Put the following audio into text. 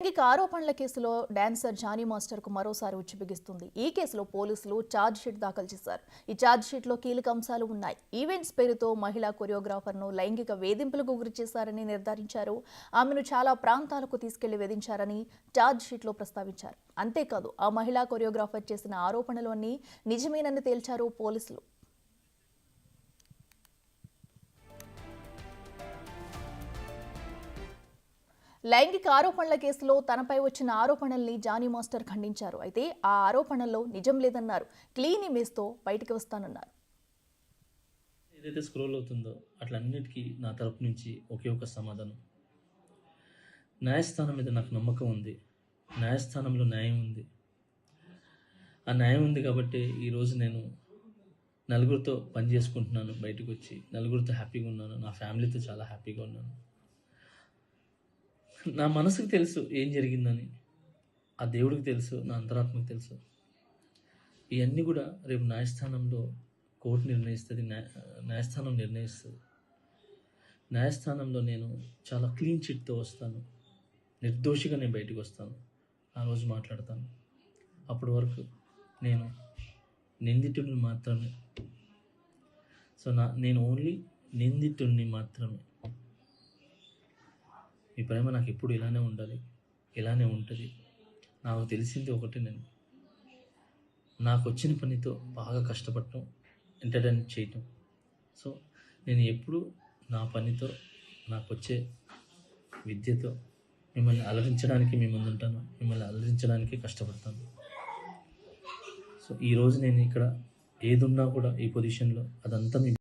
లైంగిక ఆరోపణల కేసులో డాన్సర్ జానీ మాస్టర్కు మరోసారి ఉచ్చిబిగిస్తుంది ఈ కేసులో పోలీసులు ఛార్జ్ షీట్ దాఖలు చేశారు. ఈ ఛార్జ్ షీట్లో కీలక అంశాలు ఉన్నాయి. ఈవెంట్స్ పేరుతో మహిళా కొరియోగ్రాఫర్ను లైంగిక వేధింపులకు గురి చేశారని నిర్ధారించారు. ఆమెను చాలా ప్రాంతాలకు తీసుకెళ్ళి వేధించారని ఛార్జ్ షీట్లో ప్రస్తావించారు. అంతేకాదు ఆ మహిళా కొరియోగ్రాఫర్ చేసిన ఆరోపణలు నిజమేనని తేల్చారు పోలీసులు. లైంగిక ఆరోపణల కేసులో తనపై వచ్చిన ఆరోపణల్ని జానీ మాస్టర్ ఖండించారు. అయితే ఆ ఆరోపణల్లో నిజం లేదన్నారు. క్లీన్ ఇమేజ్తో బయటికి వస్తానన్నారు. ఏదైతే స్క్రోల్ అవుతుందో అట్లన్నిటికీ నా తరపు నుంచి ఒకే ఒక సమాధానం. న్యాయస్థానం మీద నాకు నమ్మకం ఉంది. న్యాయస్థానంలో న్యాయం ఉంది. ఆ న్యాయం ఉంది కాబట్టి ఈరోజు నేను నలుగురితో పని చేసుకుంటున్నాను బయటకు వచ్చి నలుగురితో హ్యాపీగా ఉన్నాను. నా ఫ్యామిలీతో చాలా హ్యాపీగా ఉన్నాను. నా మనసుకు తెలుసు ఏం జరిగిందని. ఆ దేవుడికి తెలుసు నా అంతరాత్మకు తెలుసు. ఇవన్నీ కూడా రేపు న్యాయస్థానంలో కోర్టు నిర్ణయిస్తుంది న్యాయ న్యాయస్థానం నిర్ణయిస్తుంది. న్యాయస్థానంలో నేను చాలా క్లీన్ చిట్తో వస్తాను. నిర్దోషిగా నేను బయటికి వస్తాను. ఆ రోజు మాట్లాడతాను. అప్పటి వరకు నేను నిందితుడిని మాత్రమే. సో నా నేను ఓన్లీ నిందితుడిని మాత్రమే. మీ ప్రేమ నాకు ఎప్పుడు ఇలానే ఉండాలి ఇలానే ఉంటుంది. నాకు తెలిసింది ఒకటి నేను. నాకు వచ్చిన పనితో బాగా కష్టపడటం ఎంటర్టైన్ చేయటం. సో నేను ఎప్పుడు నా పనితో నాకు వచ్చే విద్యతో మిమ్మల్ని అలరించడానికి మీ ముందు ఉంటాను మిమ్మల్ని అలరించడానికి కష్టపడతాను. సో ఈరోజు నేను ఇక్కడ ఏదున్నా కూడా ఈ పొజిషన్లో అదంతా మీ